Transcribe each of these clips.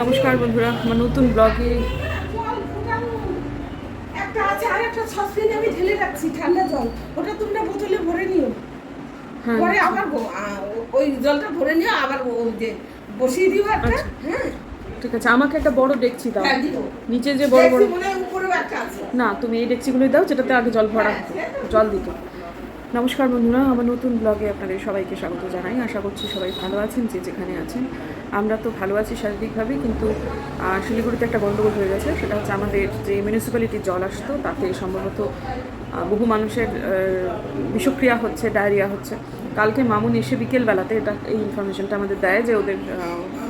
নমস্কার বন্ধুরা আমার নতুন ব্লগে একটা আছে আর একটা সসপ্যানে আমি ঢেলে রাখছি ঠান্ডা জল। ওটা তোমরা বোতলে ভরে নিও। হ্যাঁ। পরে আবার ওই জলটা ভরে নিও আবার যে বসিয়ে দিও একটা। আচ্ছা। হ্যাঁ। ঠিক আছে আমাকে একটা বড় ডেকচি দাও। হ্যাঁ নিচে যে বড় বড় হয় না তুমি এই ডেকচিগুলোই দাও যেটাতে আগে জল ভরা জল দিত। নমস্কার বন্ধুরা, আমার নতুন ব্লগে আপনাদের সবাইকে স্বাগত জানাই। আশা করছি সবাই ভালো আছেন, যে যেখানে আছেন। আমরা তো ভালো আছি শারীরিকভাবে, কিন্তু শিলিগুড়িতে একটা গণ্ডগোল হয়ে গেছে। সেটা হচ্ছে আমাদের যে মিউনিসিপ্যালিটির জল আসতো, তাতে সম্ভবত বহু মানুষের বিষক্রিয়া হচ্ছে, ডায়রিয়া হচ্ছে। কালকে মামুন এসে বিকেলবেলাতে এটা, এই ইনফরমেশনটা আমাদের দেয় যে ওদের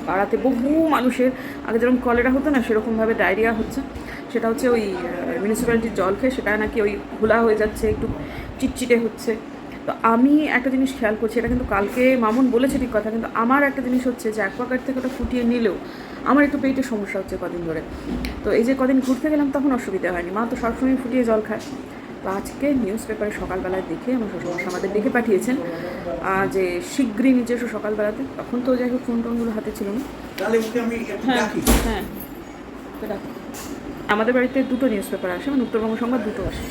পাড়াতে বহু মানুষের, আগে যেরকম কলেরা হতো না, সেরকমভাবে ডায়রিয়া হচ্ছে। সেটা হচ্ছে ওই মিউনিসিপ্যালিটির জল খেয়ে, সেটা নাকি ওই ঘোলা হয়ে যাচ্ছে, একটু চিটচিটে হচ্ছে। তো আমি একটা জিনিস খেয়াল করছি এটা কিন্তু কালকে মামুন বলেছে ঠিক কথা কিন্তু আমার একটা জিনিস হচ্ছে যে অ্যাকোয়াগার্ড থেকে ওটা ফুটিয়ে নিলেও আমার একটু পেটের সমস্যা হচ্ছে কদিন ধরে। তো এই যে কদিন ঘুরতে গেলাম তখন অসুবিধা হয়নি। মা তো সবসময় ফুটিয়ে জল খায়। তো আজকে নিউজ পেপারে সকালবেলায় দেখে আমার শ্বশুরমশাই আমাদের দেখে পাঠিয়েছেন যে শীঘ্রই নিচে এসো সকালবেলাতে। তখন তো যাই হোক ফোন টোনগুলো হাতে ছিল না। হ্যাঁ হ্যাঁ। আমাদের বাড়িতে দুটো নিউজ পেপার আসে মানে উত্তরবঙ্গ সংবাদ দুটো আসে।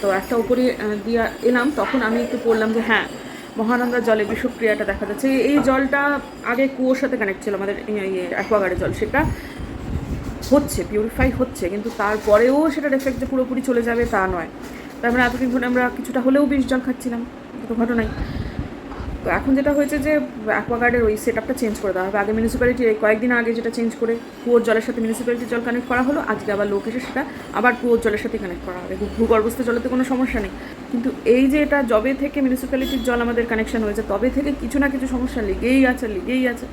তো একটা উপরে দিয়া এলাম, তখন আমি একটু পড়লাম যে হ্যাঁ মহানন্দার জলে বিষক্রিয়াটা দেখা যাচ্ছে। এই- জলটা আগে কুয়োর সাথে কানেক্ট ছিল, আমাদের ইয়ে অ্যাকোয়াগার্ডের জল। সেটা হচ্ছে পিউরিফাই হচ্ছে, কিন্তু তারপরেও সেটা এফেক্ট যে পুরোপুরি চলে যাবে তা নয়। তারপরে মানে এতদিন ধরে আমরা কিছুটা হলেও বিষ জল খাচ্ছিলাম দুটো ঘটনাই। তো এখন যেটা হয়েছে যে অ্যাকোয়াগার্ডের ওই সেট আপটা চেঞ্জ করে দেওয়া হবে। আগে মিউনিসিপ্যালিটি কয়েকদিন আগে যেটা চেঞ্জ করে কুয়োর জলের সাথে মিউনিসিপ্যালিটির জল কানেক্ট করা হলো, আজকে আবার লোক এসে সেটা আবার কুয়োর জলের সাথে কানেক্ট করা হবে। ভূগর্ভস্থ জলেতে কোনো সমস্যা নেই। কিন্তু এই যে এটা জবে থেকে মিউনিসিপ্যালিটির জল আমাদের কানেকশন হয়েছে, তবে থেকে কিছু না কিছু সমস্যা লেগেই আছে লেগেই আছে।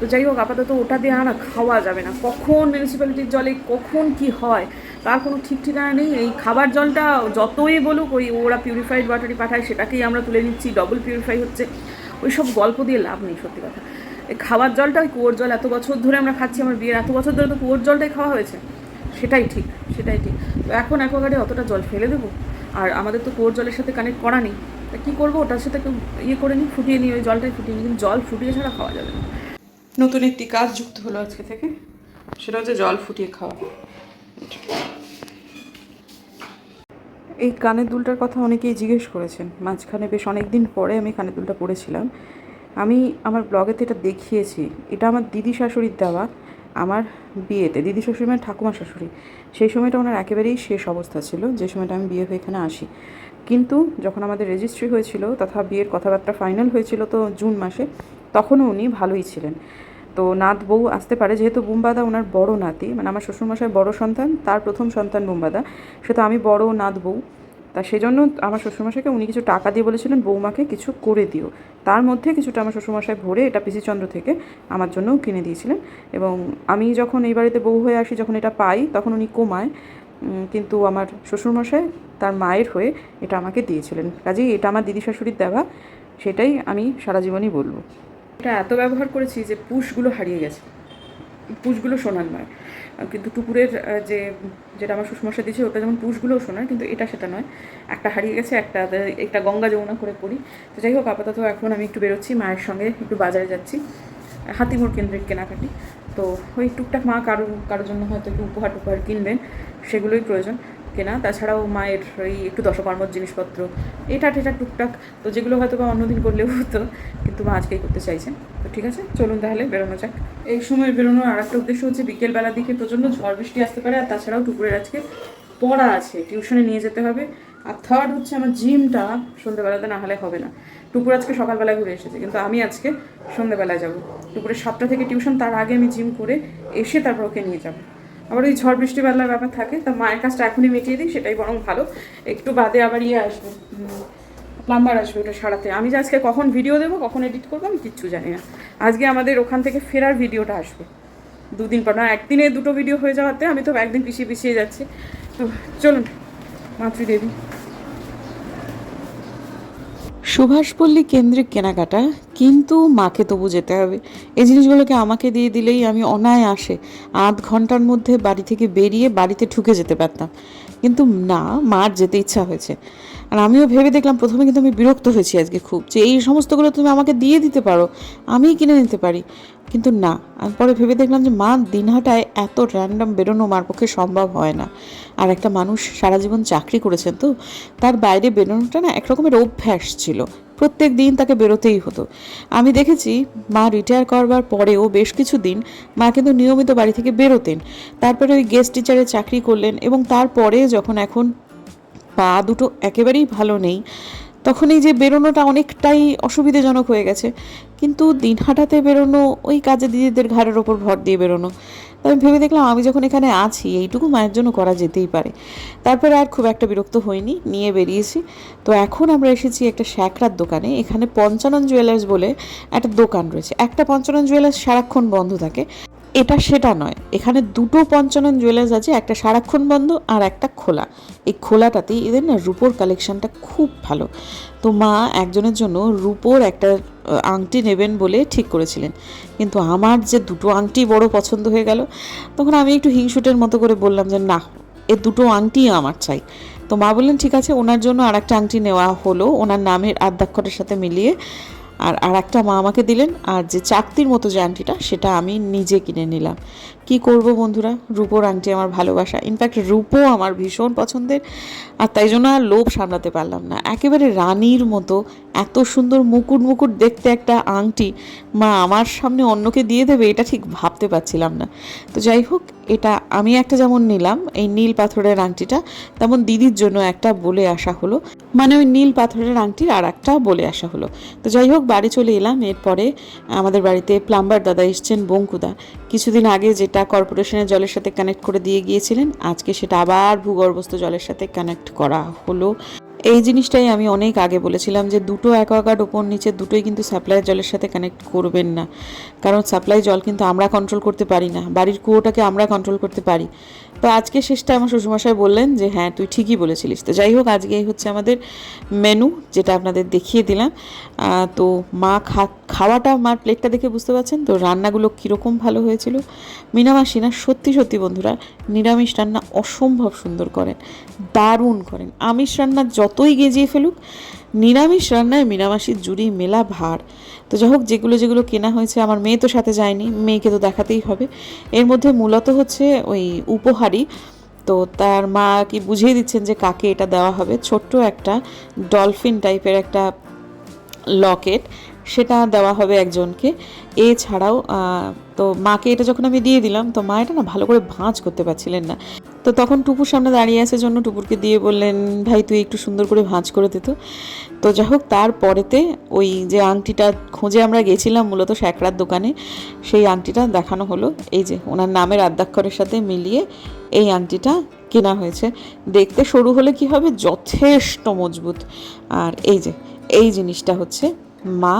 তো যাই হোক, আপাতত ওটা দিয়ে আর খাওয়া যাবে না। কখন মিউনিসিপ্যালিটির জলে, কখন কি হয়, তার কোনো ঠিক ঠিকানা নেই। এই খাবার জলটা যতই বলুক, ওই ওরা পিউরিফাইড ওয়াটারই পাঠায়, সেটাকেই আমরা তুলে নিচ্ছি ডবল পিউরিফাই হচ্ছে। ওই সব গল্প দিয়ে লাভ নেই, সত্যি কথা। এই খাবার জলটা, ওই কুয়োর জল, এত বছর ধরে আমরা খাচ্ছি আমার বিয়ের, এত বছর ধরে তো কুয়োর জলটাই খাওয়া হয়েছে। সেটাই ঠিক সেটাই ঠিক। তো এখন অ্যাকোয়াগার্ডে অতটা জল ফেলে দেবো। আর আমাদের তো কুয়োর জলের সাথে কানেক্ট করা নেই। তা কী করব? ওটার সাথে একটু ইয়ে করে নিই ফুটিয়ে নিই ওই জলটাই ফুটিয়ে নিই কিন্তু জল ফুটিয়ে ছাড়া খাওয়া যাবে না। নতুন একটি কাজ যুক্ত হলো আজকে থেকে, সেটা হচ্ছে জল ফুটিয়ে খাওয়া। এই কানের দুলটার কথা অনেকেই জিজ্ঞেস করেছেন। মাঝখানে বেশ অনেক দিন পরে আমি কানের দুলটা পরেছিলাম। আমি আমার ব্লগেতে এটা দেখিয়েছি। এটা আমার দিদি শাশুড়ির দেওয়া, আমার বিয়েতে। দিদি শাশুড়ি মানে ঠাকুমা শাশুড়ি। সেই সময়টা ওনার একেবারেই শেষ অবস্থা ছিল। যে সময়টা আমি বিয়ে হয়ে এখানে আসি। কিন্তু যখন আমাদের রেজিস্ট্রি হয়েছিল, তথা বিয়ের কথাবার্তা ফাইনাল হয়েছিল তো জুন মাসে তখনও উনি ভালোই ছিলেন। তো নাত বউ আসতে পারে, যেহেতু বুম্বাদা ওনার বড় নাতি মানে আমার শ্বশুরমশাই বড় সন্তান, তার প্রথম সন্তান বুম্বাদা, সে তো আমি বড় নাত বউ। তা সেজন্য আমার শ্বশুরমশাইকে উনি কিছু টাকা দিয়ে বলেছিলেন, বৌমাকে কিছু করে দিও। তার মধ্যে কিছুটা আমার শ্বশুরমশাই ভরে এটা পিসিচন্দ্র থেকে আমার জন্যও কিনে দিয়েছিলেন। এবং আমি যখন এই বাড়িতে বউ হয়ে আসি, যখন এটা পাই, তখন উনি কমায়। কিন্তু আমার শ্বশুরমশাই তার মায়ের হয়ে এটা আমাকে দিয়েছিলেন। কাজেই এটা আমার দিদি শাশুড়ির দেওয়া, সেটাই আমি সারা জীবনই বলব। এটা এত ব্যবহার করেছি যে পুষগুলো হারিয়ে গেছে। পুষগুলো সোনার নয়। কিন্তু টুকুরের যে যেটা আমার সুষমশা দিয়েছে, ওটা যেমন পুষগুলোও সোনার, কিন্তু এটা সেটা নয়। একটা হারিয়ে গেছে, একটা একটা গঙ্গা যমুনা করে পড়ি। তো যাই হোক, আপাতত এখন আমি একটু বেরোচ্ছি, মায়ের সঙ্গে একটু বাজারে যাচ্ছি। হাতিমোড় কেন্দ্রিক কেনাকাটি। তো ওই টুকটাক মা কারও কারোর জন্য হয়তো একটু উপহার টুপহার কিনবেন, সেগুলোই প্রয়োজন। কেনা তাছাড়াও মায়ের ওই একটু দশকর্মর জিনিসপত্র, এটা টেটা টুকটাক, তো যেগুলো হয়তো বা অন্যদিন করলেও হতো, কিন্তু মা আজকেই করতে চাইছেন। তো ঠিক আছে, চলুন তাহলে বেরোনো যাক। এই সময় বেরোনোর আর একটা উদ্দেশ্য হচ্ছে বিকেলবেলার দিকে প্রচণ্ড ঝড় বৃষ্টি আসতে পারে, আর তাছাড়াও টুকুরের আজকে পড়া আছে, টিউশনে নিয়ে যেতে হবে। আর থার্ড হচ্ছে আমার জিমটা সন্ধ্যেবেলাতে না হলে হবে না। টুকুর আজকে সকালবেলায় ঘুরে এসেছে, কিন্তু আমি আজকে সন্ধ্যেবেলায় যাব। দুপুরে সাতটা থেকে টিউশন, তার আগে আমি জিম করে এসে তারপর ওকে নিয়ে যাব। আবার ওই ঝড় বৃষ্টি বাদলার ব্যাপার থাকে, তা মায়ের কাজটা এখনই মিটিয়ে দিই, সেটাই বরং ভালো। একটু বাদে আবার ইয়ে আসবে প্লাম্বার আসবে ওটা সারাতে। আমি যে আজকে কখন ভিডিও দেবো, কখন এডিট করব, আমি কিচ্ছু জানি না। আজকে আমাদের ওখান থেকে ফেরার ভিডিওটা আসবে। দুদিন পর, না, একদিনে দুটো ভিডিও হয়ে যাওয়াতে আমি তো একদিন পিছিয়ে পিছিয়ে যাচ্ছি। তো চলুন, মাতৃদেবী। সুভাষপল্লী কেন্দ্রিক কেনাকাটা, কিন্তু মাকে তবু যেতে হবে। এই জিনিসগুলোকে আমাকে দিয়ে দিলেই আমি অনায়াসে আধ ঘণ্টার মধ্যে বাড়ি থেকে বেরিয়ে বাড়িতে ঢুকে যেতে পারতাম। কিন্তু না, মার যেতে ইচ্ছা হয়েছে। আর আমিও ভেবে দেখলাম প্রথমে কিন্তু আমি বিরক্ত হয়েছি আজকে খুব, যে এই সমস্তগুলো তুমি আমাকে দিয়ে দিতে পারো, আমিই কিনে নিতে পারি। কিন্তু না আমি পরে ভেবে দেখলাম যে, মা, দিনহাটায় এত র্যান্ডম বেরোনো মার পক্ষে সম্ভব হয় না। আর একটা মানুষ সারা জীবন চাকরি করেছেন তো, তার বাইরে বেরোনোটা না একরকমের অভ্যাস ছিল। প্রত্যেক দিন তাকে বেরোতেই হতো। আমি দেখেছি, মা রিটায়ার করবার পরেও বেশ কিছু দিন মা কিন্তু নিয়মিত বাড়ি থেকে বেরোতেন। তারপরে ওই গেস্ট টিচারে চাকরি করলেন এবং তারপরে যখন এখন পা দুটো একেবারেই ভালো নেই। তখন এই যে বেরোনোটা অনেকটাই অসুবিধাজনক হয়ে গেছে। কিন্তু দিন দিনহাটাতে বেরোনো, ওই কাজে দিদিদের ঘাড়ের ওপর ভর দিয়ে বেরোনো। তো আমি ভেবে দেখলাম, আমি যখন এখানে আছি, এইটুকু মায়ের জন্য করা যেতেই পারে। তারপরে আর খুব একটা বিরক্ত হইনি, নিয়ে বেরিয়েছি। তো এখন আমরা এসেছি একটা শ্যাকরার দোকানে। এখানে পঞ্চানন জুয়েলার্স বলে একটা দোকান রয়েছে। একটা পঞ্চানন জুয়েলার্স সারাক্ষণ বন্ধ থাকে। এটা সেটা নয়। এখানে দুটো পঞ্চানন জুয়েলার্স আছে, একটা সারাক্ষণ বন্ধ আর একটা খোলা। এই খোলাটাতেই এদের না রুপোর কালেকশনটা খুব ভালো। তো মা একজনের জন্য রুপোর একটা আংটি নেবেন বলে ঠিক করেছিলেন। কিন্তু আমার যে দুটো আংটি বড় পছন্দ হয়ে গেল, তখন আমি একটু হিংসুটের মতো করে বললাম যে না এ দুটো আংটি আমার চাই। তো মা বললেন, ঠিক আছে, ওনার জন্য আর একটা আংটি নেওয়া হলো। ওনার নামের আদ্যাক্ষরের সাথে মিলিয়ে আর আর একটা মা আমাকে দিলেন, আর যে চাকতির মতো যে আংটিটা, সেটা আমি নিজে কিনে নিলাম। কি করব বন্ধুরা? রূপোর আংটি আমার ভালোবাসা। ইনফ্যাক্ট রূপো আমার ভীষণ পছন্দের, আর তাই জন্য আর লোভ সামলাতে পারলাম না। একেবারে রানীর মতো এত সুন্দর মুকুট মুকুট দেখতে একটা আংটি, মা আমার সামনে অন্যকে দিয়ে দেবে, এটা ঠিক ভাবতে পারছিলাম না। তো যাই হোক, এটা আমি একটা যেমন নিলাম, এই নীল পাথরের আংটিটা, তেমন দিদির জন্য একটা বলে আসা হলো। মানে ওই নীল পাথরের আংটির আর একটা বলে আসা হলো। তো যাই হোক, বাড়ি চলে এলাম। এরপরে আমাদের বাড়িতে প্লাম্বার দাদা এসছেন, বঙ্কুদা। কিছুদিন আগে যেটা কর্পোরেশনের জলের সাথে কানেক্ট করে দিয়ে গিয়েছিলেন, আজকে সেটা আবার ভূগর্ভস্থ জলের সাথে কানেক্ট করা হলো। এই জিনিসটাই আমি অনেক আগে বলেছিলাম যে দুটো অ্যাকোয়াগার্ড ওপর নিচে দুটোই কিন্তু সাপ্লাই জলের সাথে কানেক্ট করবেন না। কারণ সাপ্লাই জল কিন্তু আমরা কন্ট্রোল করতে পারি না, বাড়ির কুয়োটাকে আমরা কন্ট্রোল করতে পারি। তো আজকে শেষটা আমার শ্বশুরমশাই বললেন যে হ্যাঁ তুই ঠিকই বলেছিলিস। তো যাই হোক, আজকে হচ্ছে আমাদের মেনু যেটা আপনাদের দেখিয়ে দিলাম। তো মা খা, খাওয়াটা, মার প্লেটটা দেখে বুঝতে পারছেন? তো রান্নাগুলো কীরকম ভালো হয়েছিল? মিনামাসি না, সত্যি সত্যি বন্ধুরা, নিরামিষ রান্না অসম্ভব সুন্দর করেন, দারুণ করেন। আমিষ রান্না যতই গেঁজিয়ে ফেলুক। নিরামিষ রান্নায় মিনামাসির জুড়ি মেলা ভার। তো যাই হোক, যেগুলো যেগুলো কেনা হয়েছে, আমার মেয়ে তো সাথে যায়নি, মেয়েকে তো দেখাতেই হবে। এর মধ্যে মূলত হচ্ছে ওই উপহারই। তো তার মা কি বুঝিয়ে দিচ্ছেন যে কাকে এটা দেওয়া হবে? ছোট্ট একটা ডলফিন টাইপের একটা লকেট। সেটা দেওয়া হবে একজনকে। এছাড়াও তো মাকে এটা যখন আমি দিয়ে দিলাম, তো মা এটা না ভালো করে ভাঁজ করতে পারছিলেন না। তো তখন টুপুর সামনে দাঁড়িয়ে আছে জন্য টুপুরকে দিয়ে বললেন, ভাই, তুই একটু সুন্দর করে ভাঁজ করে দিত তো। যাই হোক তারপরেতে ওই যে আংটিটা খুঁজে আমরা গেছিলাম মূলত শ্যাকরার দোকানে, সেই আংটিটা দেখানো হলো। এই যে, ওনার নামের আদ্যাক্ষরের সাথে মিলিয়ে এই আংটিটা কেনা হয়েছে। দেখতে সরু হলে কি হবে? যথেষ্ট মজবুত। আর এই যে, এই জিনিসটা হচ্ছে মা?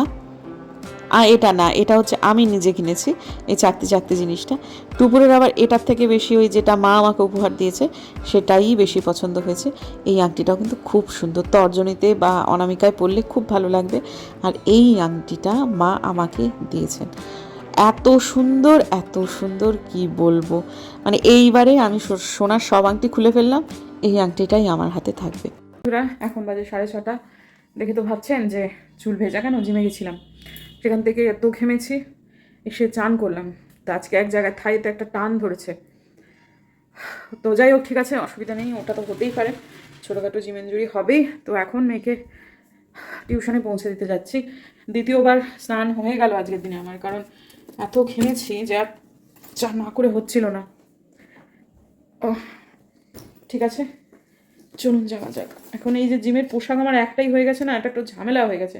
এটা না, এটা হচ্ছে আমি নিজে কিনেছি, এই চারটি চারটি জিনিসটা। টুপুরের আবার এটার থেকে বেশি ওই যেটা মা আমাকে উপহার দিয়েছে, সেটাই বেশি পছন্দ হয়েছে। এই আংটিটাও কিন্তু খুব সুন্দর, তর্জনীতে বা অনামিকায় পরলে খুব ভালো লাগবে। আর এই আংটিটা মা আমাকে দিয়েছেন। এত সুন্দর এত সুন্দর, কি বলব? মানে এইবারে আমি সোনার সব আংটি খুলে ফেললাম, এই আংটিটাই আমার হাতে থাকবে। এখন বাজে সাড়ে ছটা। দেখে তো ভাবছেন যে চুল ভেজা কেন? জিমে গেছিলাম। সেখান থেকে এত ঘেমেছি, এসে চান করলাম। তো আজকে এক জায়গায় থাইতে একটা টান ধরেছে। তো যাই হোক, ঠিক আছে, অসুবিধা নেই, ওটা তো হতেই পারে। ছোটোখাটো জিম ইঞ্জুরি হবেই। তো এখন মেয়েকে টিউশনে পৌঁছে দিতে যাচ্ছি। দ্বিতীয়বার স্নান হয়ে গেল আজকের দিনে আমার, কারণ এত ঘেমেছি যে আর না করে হচ্ছিল না। ও ঠিক আছে। চলুন যাওয়া যাক। এখন এই যে জিমের পোশাক আমার একটাই হয়ে গেছে না এটা একটু ঝামেলা হয়ে গেছে।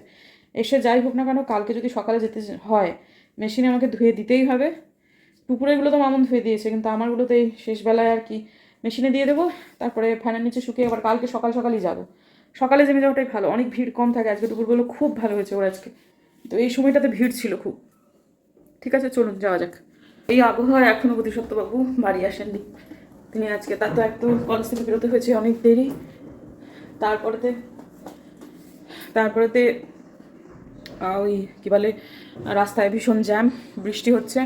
এসে যাই হোক না কেন, কালকে যদি সকালে যেতে হয়, মেশিনে আমাকে ধুয়ে দিতেই হবে। টুপুরেগুলো তো মামুন ধুয়ে দিয়েছে, কিন্তু আমারগুলো তো এই শেষবেলায় আর কি মেশিনে দিয়ে দেবো, তারপরে ফ্যানের নিচে শুকিয়ে আবার কালকে সকাল সকালই যাব। সকালে জেমে যাওয়াটাই ভালো, অনেক ভিড় কম থাকে আজকে দুপুরগুলো খুব ভালো হয়েছে ওর আজকে। তো এই সময়টাতে ভিড় ছিল খুব। ঠিক আছে, চলুন যাওয়া যাক। এই আবহাওয়া এখনও সত্যবাবু, বাড়ি আসেননি। তিনি আজকে তার তো একটু কলেজ থেকে বেরোতে হয়েছে অনেক দেরি। তারপরেতে তারপরেতে ওই কী বলে, রাস্তায় ভীষণ জ্যাম, বৃষ্টি হচ্ছে।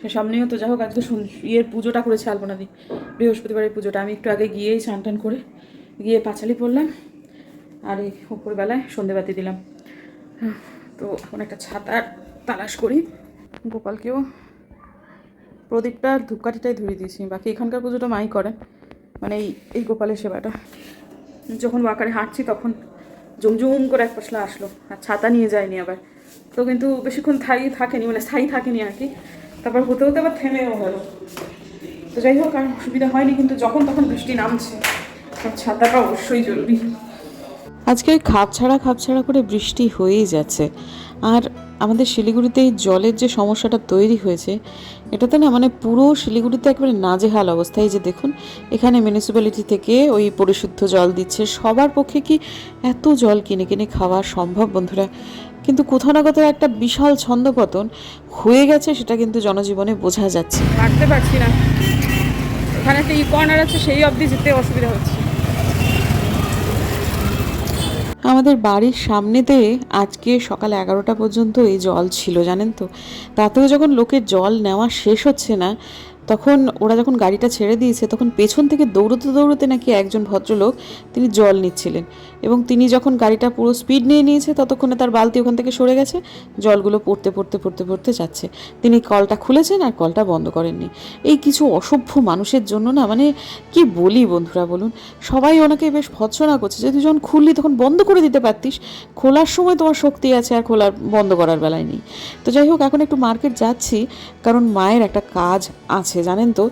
সে সামনেও তো যাই হোক, আজকে ইয়ের পুজোটা করেছে আলপনা দি। বৃহস্পতিবারের পুজোটা। আমি একটু আগে গিয়েই স্নান টান করে গিয়ে পাঁচালি পড়লাম। আর এই উপরবেলায় সন্ধেবাতি দিলাম। তো এখন একটা ছাতার তালাশ করি। গোপালকেও প্রদীপটা ধূপকাঠিটাই ধরিয়ে দিয়েছি। বাকি এখানকার পুজোটা মাই করেন মানে এই এই গোপালের সেবাটা। যখন ওয়াকারে হাঁটছি তখন জমজুম করে এক পশলা আসলো। আর ছাতা নিয়ে যায়নি আবার। তো কিন্তু বেশিক্ষণ স্থায়ী থাকেনি মানে স্থায়ী থাকেনি আর কি। তারপর হতে হতে আবার থেমেও গেল। তো যাই হোক, আর অসুবিধা হয়নি কিন্তু যখন তখন বৃষ্টি নামছে। ছাতাটা অবশ্যই জরুরি। আজকে খাপ ছাড়া খাপ ছাড়া করে বৃষ্টি হয়েই যাচ্ছে। আর আমাদের শিলিগুড়িতে এই জলের যে সমস্যাটা তৈরি হয়েছে, এটাতে না মানে পুরো শিলিগুড়িতে একেবারে নাজেহাল অবস্থায় যে দেখুন, এখানে মিউনিসিপ্যালিটি থেকে ওই পরিশুদ্ধ জল দিচ্ছে। সবার পক্ষে কি এত জল কিনে কিনে খাওয়া সম্ভব বন্ধুরা? কিন্তু কোথাও না কোথাও একটা বিশাল ছন্দপতন হয়ে গেছে, সেটা কিন্তু জনজীবনে বোঝা যাচ্ছে। হাঁটতে পারছি না। ওখানে একটা ই কর্নার আছে, সেই অবধি যেতে অসুবিধা হচ্ছে। আমাদের বাড়ির সামনেতে আজকে সকাল এগারোটা পর্যন্ত এই জল ছিল, জানেন তো? তাতেও যখন লোকের জল নেওয়া শেষ হচ্ছে না, তখন ওরা যখন গাড়িটা ছেড়ে দিয়েছে, তখন পেছন থেকে দৌড়তে দৌড়তে নাকি একজন ভদ্রলোক তিনি জল নিচ্ছিলেন। এবং তিনি যখন গাড়িটা পুরো স্পিড নিয়ে নিয়েছে, ততক্ষণে তার বালতি ওখান থেকে সরে গেছে, জলগুলো পড়তে পড়তে পড়তে পড়তে যাচ্ছে। তিনি কলটা খুলেছেন আর কলটা বন্ধ করেননি। এই কিছু অসভ্য মানুষের জন্য না মানে কি বলি বন্ধুরা বলুন? সবাই ওনাকে বেশ ভৎসনা করছে যে, তুই যখন খুললি তখন বন্ধ করে দিতে পারতিস। খোলার সময় তোমার শক্তি আছে আর খোলার বন্ধ করার বেলায় নেই। তো যাই হোক, এখন একটু মার্কেট যাচ্ছি, কারণ মায়ের একটা কাজ আছে, জানেন তো?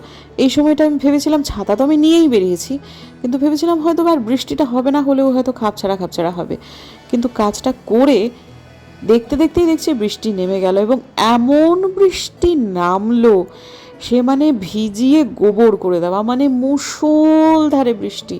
এই সময়টা আমি ভেবেছিলাম ছাতা তো আমি নিয়েই বেরিয়েছি, কিন্তু ভেবেছিলাম হয়তো আর বৃষ্টিটা হবে না হলেও হয়তো খাপছাড়া খাপছাড়া হবে। কিন্তু কাজটা করে দেখতে দেখতেই দেখছি বৃষ্টি নেমে গেল এবং এমন বৃষ্টি নামলো, সে মানে ভিজিয়ে গোবর করে দেওয়া মানে মুসল ধারে বৃষ্টি।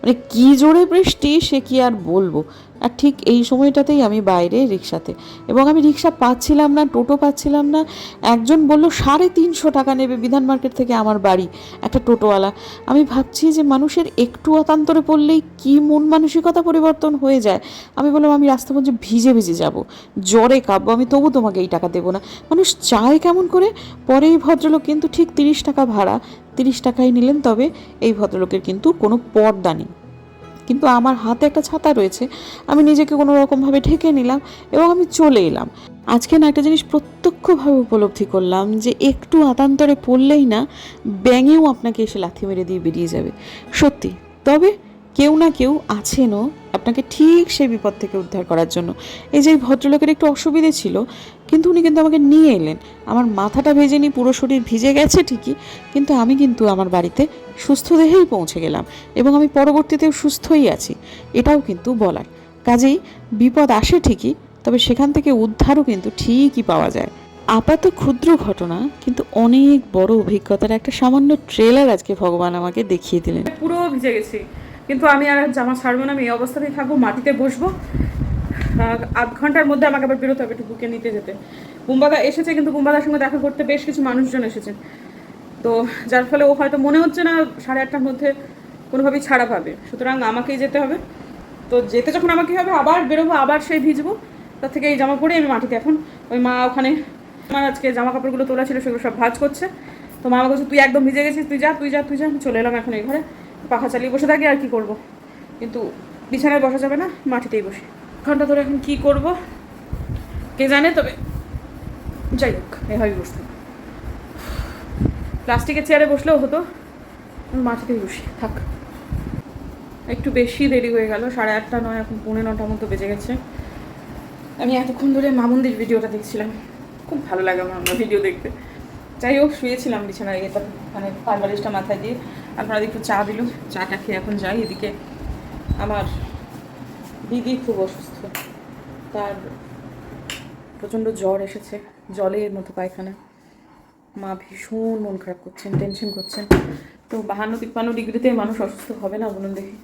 মানে কি জোরে বৃষ্টি সে কি আর বলব? আর ঠিক এই সময়টাতেই আমি বাইরে রিক্সাতে। এবং আমি রিক্সা পাচ্ছিলাম না, টোটো পাচ্ছিলাম না। একজন বলল, সাড়ে তিনশো টাকা নেবে বিধান মার্কেট থেকে আমার বাড়ি, একটা টোটোওয়ালা। আমি ভাবছি যে মানুষের একটু অতান্তরে পড়লেই কি মন মানসিকতা পরিবর্তন হয়ে যায়। আমি বললাম, আমি রাস্তা মধ্যে ভিজে ভিজে যাব, জ্বরে কাঁপবো, আমি তবু তোমাকে এই টাকা দেবো না। মানুষ চায় কেমন করে, পরে এই ভদ্রলোক কিন্তু ঠিক তিরিশ টাকা ভাড়া, তিরিশ টাকাই নিলেন, তবে এই ভদ্রলোকের কিন্তু কোনো পর্দা নেই। কিন্তু আমার হাতে একটা ছাতা রয়েছে, আমি নিজেকে কোনো রকমভাবে ঢেকে নিলাম এবং আমি চলে এলাম। আজকে না একটা জিনিস প্রত্যক্ষভাবে উপলব্ধি করলাম যে একটু আতান্তরে পড়লেই না ব্যাঙেও আপনাকে এসে লাথি মেরে দিয়ে বেরিয়ে যাবে। সত্যি, তবে কেউ না কেউ আছেনও আপনাকে ঠিক সেই বিপদ থেকে উদ্ধার করার জন্য। এই যে ভদ্রলোকের একটু অসুবিধে ছিল, কিন্তু উনি কিন্তু আমাকে নিয়ে এলেন। আমার মাথাটা ভেজেনি পুরো শরীর ভিজে গেছে ঠিকই, কিন্তু আমি কিন্তু আমার বাড়িতে সুস্থ দেহেই পৌঁছে গেলাম এবং আমি পরবর্তীতেও সুস্থই আছি, এটাও কিন্তু বলার। কাজেই বিপদ আসে ঠিকই, তবে সেখান থেকে উদ্ধারও কিন্তু ঠিকই পাওয়া যায়। আপাত ক্ষুদ্র ঘটনা, কিন্তু অনেক বড় অভিজ্ঞতার একটা সামান্য ট্রেলার আজকে ভগবান আমাকে দেখিয়ে দিলেন। পুরো ভিজে গেছি। কিন্তু আমি আর জামা ছাড়বো না, আমি এই অবস্থাতেই থাকব, মাটিতে বসবো। আধ ঘণ্টার মধ্যে আমাকে আবার বেরোতে হবে একটু বুকে নিতে যেতে। বুম্বাদা এসেছে, কিন্তু বুম্বাদার সঙ্গে দেখা করতে বেশ কিছু মানুষজন এসেছেন তো যার ফলে ও হয়তো মনে হচ্ছে না সাড়ে আটটার মধ্যে কোনোভাবেই ছাড়া পাবে। সুতরাং আমাকেই যেতে হবে। তো যেতে যখন আমাকে হবে, আবার বেরোবো, আবার সেই ভিজবো। তার থেকে এই জামা পরে আমি মাটিতে এখন। ওই মা ওখানে, আমার আজকে জামা কাপড়গুলো তোলা ছিল, সেগুলো সব ভাজ করছে। তো মা আমাকে তুই একদম ভিজে গেছিস, তুই যা তুই যা তুই যা। আমি চলে এলাম এখন এই ঘরে। পাখা চালিয়ে বসে থাকি, আর কি করব? কিন্তু বিছানায় বসা যাবে না, মাটিতেই বসে। ঘণ্টা ধরে এখন কি করব? কে জানে, তবে যাই হোক, এভাবেই বসতে প্লাস্টিকের চেয়ারে বসলেও হতো মাটিতেই বসি, থাক। একটু বেশি দেরি হয়ে গেল, সাড়ে আটটা নয়, এখন পৌনে নটার মতো বেজে গেছে। আমি এতক্ষণ ধরে মামুন্দির ভিডিওটা দেখছিলাম। খুব ভালো লাগে আমার ভিডিও দেখতে। যাই হোক, শুয়েছিলাম বিছানায় মানে পারবালিশটা মাথায় দিয়ে। আপনারা একটু চা দিল। চাটা খেয়ে এখন যাই। এদিকে আমার দিদি খুব অসুস্থ। তার প্রচণ্ড জ্বর এসেছে, জলের মতো পায়খানা। মা ভীষণ মন খারাপ করছেন টেনশন করছেন। তো বাহান্ন তিপ্পান্ন ডিগ্রিতে মানুষ অসুস্থ হবে না বলুন দেখি।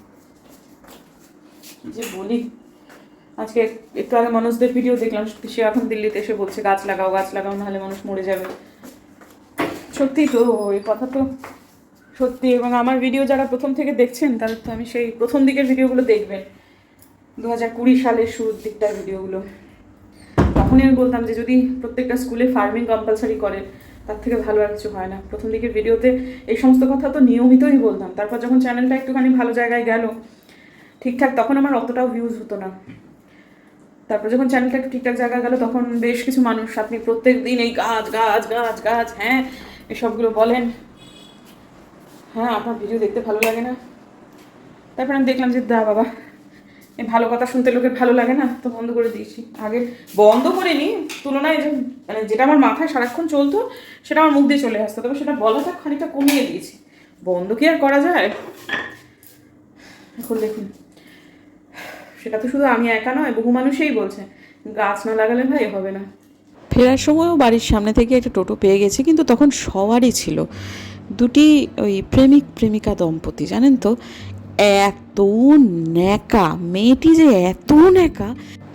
যে বলি, আজকে একটু আগে মানুষদের ভিডিও দেখলাম সে এখন দিল্লিতে এসে বলছে, গাছ লাগাও গাছ লাগাও, নাহলে মানুষ মরে যাবে। সত্যি তো, এই কথা তো সত্যি, এবং আমার ভিডিও যারা প্রথম থেকে দেখছেন তাদের তো আমি সেই প্রথম দিকের ভিডিওগুলো দেখবেন। দু হাজার কুড়ি সালের শুরুর দিকটার ভিডিওগুলো তখনই আমি বলতাম যে, যদি প্রত্যেকটা স্কুলে ফার্মিং কম্পালসারি করে, তার থেকে ভালো আর কিছু হয় না। প্রথম দিকের ভিডিওতে এই সমস্ত কথা তো নিয়মিতই বলতাম। তারপর যখন চ্যানেলটা একটুখানি ভালো জায়গায় গেল, ঠিকঠাক, তখন আমার অতটাও ভিউজ হতো না। তারপর যখন চ্যানেলটা একটু ঠিকঠাক জায়গায় গেল, তখন বেশ কিছু মানুষ, আপনি প্রত্যেক দিন এই গাছ গাছ গাছ গাছ হ্যাঁ এসবগুলো বলেন। হ্যাঁ আপনার ভিডিও দেখতে ভালো লাগে না? তারপর আমি দেখলাম যে, দা বাবা, এই ভালো কথা শুনতে লোকের ভালো লাগে না? তো বন্ধ করে দিয়েছি। আগে বন্ধ করে করিনি, তুলনায় যে মানে যেটা আমার মাথায় সারাক্ষণ চলতো, সেটা আমার মুখ দিয়ে চলে আসতো। তবে সেটা বলাটা খানিকটা কমিয়ে দিয়েছি। বন্ধ কি আর করা যায়? এখন দেখুন। সেটা তো শুধু আমি একা নয়, বহু মানুষই বলছে, গাছ না লাগালে ভাই হবে না। ফেরার সময়ও বাড়ির সামনে থেকে একটা টোটো পেয়ে গেছে, কিন্তু তখন সবারই ছিল। দুটি ওই প্রেমিক প্রেমিকা দম্পতি, জানেন তো? এত ন্যাকা, মেয়েটি যে এত ন্যাকা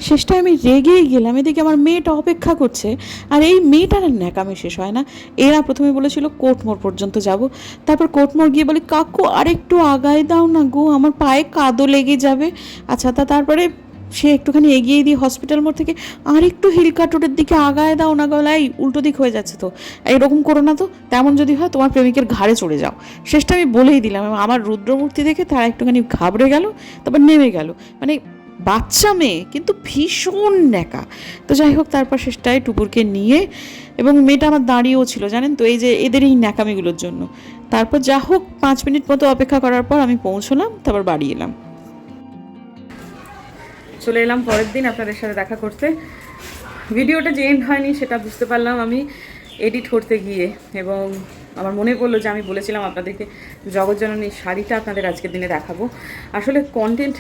শেষটায় আমি রেগেই গেলাম। এদিকে আমার মেয়েটা অপেক্ষা করছে, আর এই মেয়েটার ন্যাকামে শেষ হয় না। এরা প্রথমে বলেছিল কোটমোড় পর্যন্ত যাব। তারপর কোটমোড় গিয়ে বলি, কাকু আর একটু আগায় দাও না গো, আমার পায়ে কাদো লেগে যাবে। আচ্ছা তা তারপরে সে একটুখানি এগিয়ে দিয়ে হসপিটাল মোড় থেকে আর একটু হেলিকপ্টারের দিকে আগায় দাও না গলায় উল্টো দিক হয়ে যাচ্ছে তো। এরকম করো না তো, তেমন যদি হয় তোমার প্রেমিকের ঘাড়ে চড়ে যাও। শেষটা আমি বলেই দিলাম আমার রুদ্রমূর্তি দেখে তারা একটুখানি ঘাবড়ে গেল, তারপর নেমে গেল। মানে বাচ্চা মেয়ে, কিন্তু ভীষণ ন্যাকা। তো যাই হোক, তারপর শেষটায় টুপুরকে নিয়ে এবং মেয়েটা আমার দাঁড়িয়েও ছিল, জানেন তো? এই যে এদের এই ন্যাকামিগুলোর জন্য। তারপর যা হোক, পাঁচ মিনিট মতো অপেক্ষা করার পর আমি পৌঁছলাম, তারপর বাড়ি এলাম। চলে এলাম পরের দিন আপনাদের সাথে দেখা করতে। ভিডিওটা যে এন্ড হয়নি সেটা বুঝতে পারলাম আমি এডিট করতে গিয়ে এবং আমার মনে পড়ল যে আমি বলেছিলাম আপনাদেরকে জগজ্জননী শাড়িটা আপনাদের আজকের দিনে দেখাবো। আসলে কন্টেন্ট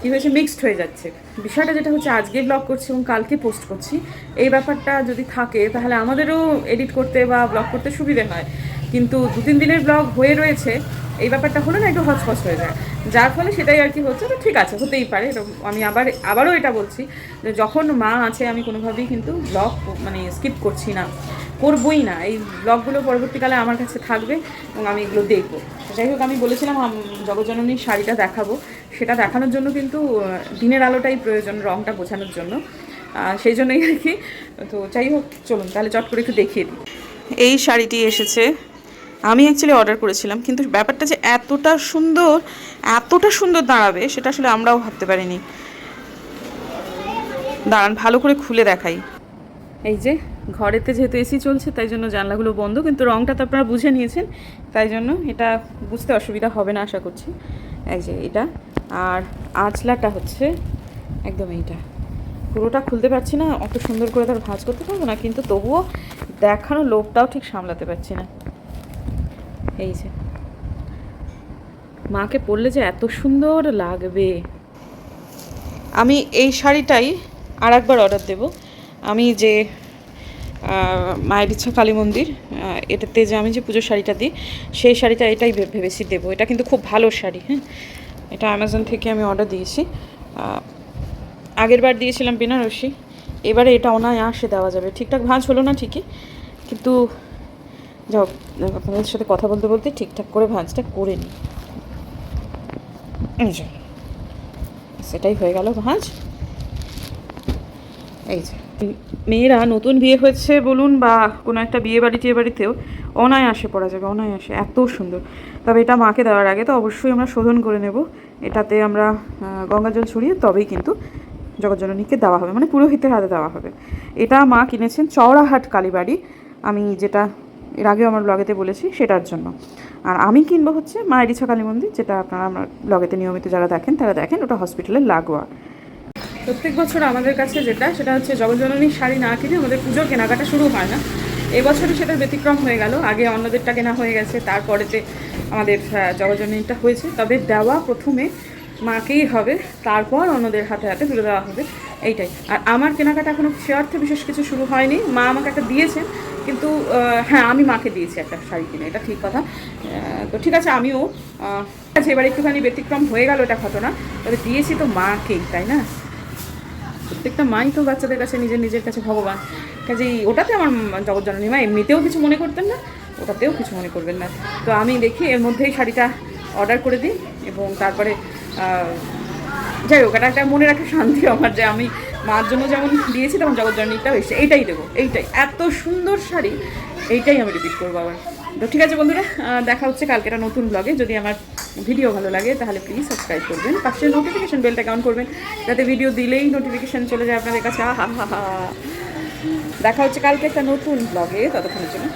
কী হয়েছে মিক্সড হয়ে যাচ্ছে। বিষয়টা যেটা হচ্ছে আজকে ব্লগ করছি এবং কালকে পোস্ট করছি। এই ব্যাপারটা যদি থাকে তাহলে আমাদেরও এডিট করতে বা ব্লগ করতে সুবিধে হয়। কিন্তু দু তিন দিনের ব্লগ হয়ে রয়েছে। এই ব্যাপারটা হলো না একটু হচপচ হয়ে যায়। যার ফলে সেটাই আর কি হচ্ছে, তো ঠিক আছে, হতেই পারে। আমি আবার, আবারও এটা বলছি যে যখন মা আছে, আমি কোনোভাবেই কিন্তু ব্লগ মানে স্কিপ করছি না, করবই না। এই ব্লগগুলো পরবর্তীকালে আমার কাছে থাকবে এবং আমি এগুলো দেখব। যাই হোক, আমি বলেছিলাম জগজ্জননীর শাড়িটা দেখাবো। সেটা দেখানোর জন্য কিন্তু দিনের আলোটাই প্রয়োজন রঙটা বোঝানোর জন্য। সেই জন্যই আর কি। তো যাই হোক, চলুন, তাহলে চট করে একটু দেখিয়ে দিই। এই শাড়িটি এসেছে আমি অ্যাকচুয়ালি অর্ডার করেছিলাম, কিন্তু ব্যাপারটা যে এতটা সুন্দর এতটা সুন্দর দাঁড়াবে, সেটা আসলে আমরাও ভাবতে পারিনি। দাঁড়ান, ভালো করে খুলে দেখাই। এই যে, ঘরেতে যেহেতু এসি চলছে, তাই জন্য জানলাগুলো বন্ধ, কিন্তু রঙটা তো আপনারা বুঝে নিয়েছেন, তাই জন্য এটা বুঝতে অসুবিধা হবে না, আশা করছি। এই যে এটা, আর আঁচলাটা হচ্ছে একদম এইটা। পুরোটা খুলতে পারছি না, অত সুন্দর করে তার ভাঁজ করতে পারব না, কিন্তু তবুও দেখানো লোভটাও ঠিক সামলাতে পারছি না। এই যে। মাকে পরলে যে এত সুন্দর লাগবে। আমি এই শাড়িটাই আর একবার অর্ডার দেব। আমি যে মায়ের ইচ্ছা কালী মন্দির এটাতে যে আমি যে পুজোর শাড়িটা দিই সেই শাড়িটা এটাই ভেবেছি দেবো। এটা কিন্তু খুব ভালো শাড়ি হ্যাঁ? এটা অ্যামাজন থেকে আমি অর্ডার দিয়েছি। আহ, আগের বার দিয়েছিলাম বেনারসি এবারে এটা অনায়াসে দেওয়া যাবে। ঠিকঠাক ভাঁজ হলো না ঠিকই কিন্তু যাও, আপনাদের সাথে কথা বলতে বলতে ঠিকঠাক করে ভাঁজটা করে নিই। সেটাই হয়ে গেল ভাঁজ। এই যে, মেয়েরা নতুন বিয়ে হয়েছে বলুন বা কোনো একটা বিয়ে বাড়ি টিয়ে বাড়িতেও অনায়াসে পড়া যাবে, অনায়াসে, এত সুন্দর। তবে এটা মাকে দেওয়ার আগে তো অবশ্যই আমরা শোধন করে নেব। এটাতে আমরা গঙ্গা জল ছড়িয়ে তবেই কিন্তু জগজ্জননীকে দেওয়া হবে মানে পুরোহিতের হাতে দেওয়া হবে। এটা মা কিনেছেন চওড়াহাট কালীবাড়ি। আমি যেটা এর আগেও আমার ব্লগেতে বলেছি সেটার জন্য। আর আমি কিনবো হচ্ছে মায়ের ইচ্ছা কালী মন্দির যেটা আপনারা আমার ব্লগেতে নিয়মিত যারা দেখেন তারা দেখেন ওটা হসপিটালের লাগোয়া। প্রত্যেক বছর আমাদের কাছে যেটা সেটা হচ্ছে জগজ্জননীর শাড়ি না কিনে আমাদের পুজোর কেনাকাটা শুরু হয় না। এবছরই সেটা ব্যতিক্রম হয়ে গেল আগে অন্যদেরটা কেনা হয়ে গেছে তারপরেতে আমাদের আহ, জগজ্জননীটা হয়েছে। তবে দেওয়া প্রথমে মাকেই হবে, তারপর অন্যদের হাতে হাতে তুলে দেওয়া হবে। এইটাই। আর আমার কেনাকাটা এখনও সে অর্থে বিশেষ কিছু শুরু হয়নি। মা আমাকে একটা দিয়েছেন, কিন্তু হ্যাঁ আমি মাকে দিয়েছি একটা শাড়ি কিনে, এটা ঠিক কথা। তো ঠিক আছে, আমিও আছে এবার একটুখানি ব্যতিক্রম হয়ে গেল এটা ঘটনা। তবে দিয়েছি তো মাকেই, তাই না? প্রত্যেকটা মাই তো বাচ্চাদের কাছে, নিজের নিজের কাছে ভগবান। কাজেই ওটাতে আমার জগজ্জননী মা এমনিতেও কিছু মনে করতেন না, ওটাতেও কিছু মনে করবেন না। তো আমি দেখি, এর মধ্যেই শাড়িটা অর্ডার করে দিই এবং তারপরে যাই হোক, এটা একটা মনে রাখা শান্তি আমার যে আমি মার জন্য যেমন দিয়েছি তখন জগজ্জননীটাও এসে এইটাই দেবো, এইটাই। এত সুন্দর শাড়ি, এইটাই আমি রিপিট করব আবার। তো ঠিক আছে বন্ধুরা দেখা হচ্ছে কালকে একটা নতুন ব্লগে যদি আমার ভিডিও ভালো লাগে, তাহলে প্লিজ সাবস্ক্রাইব করবেন। পাশে নোটিফিকেশান বেলটা অন করবেন, যাতে ভিডিও দিলেই নোটিফিকেশান চলে যায় আপনাদের কাছে। হা হা হা। দেখা হচ্ছে কালকে একটা নতুন ব্লগে ততক্ষণের জন্য।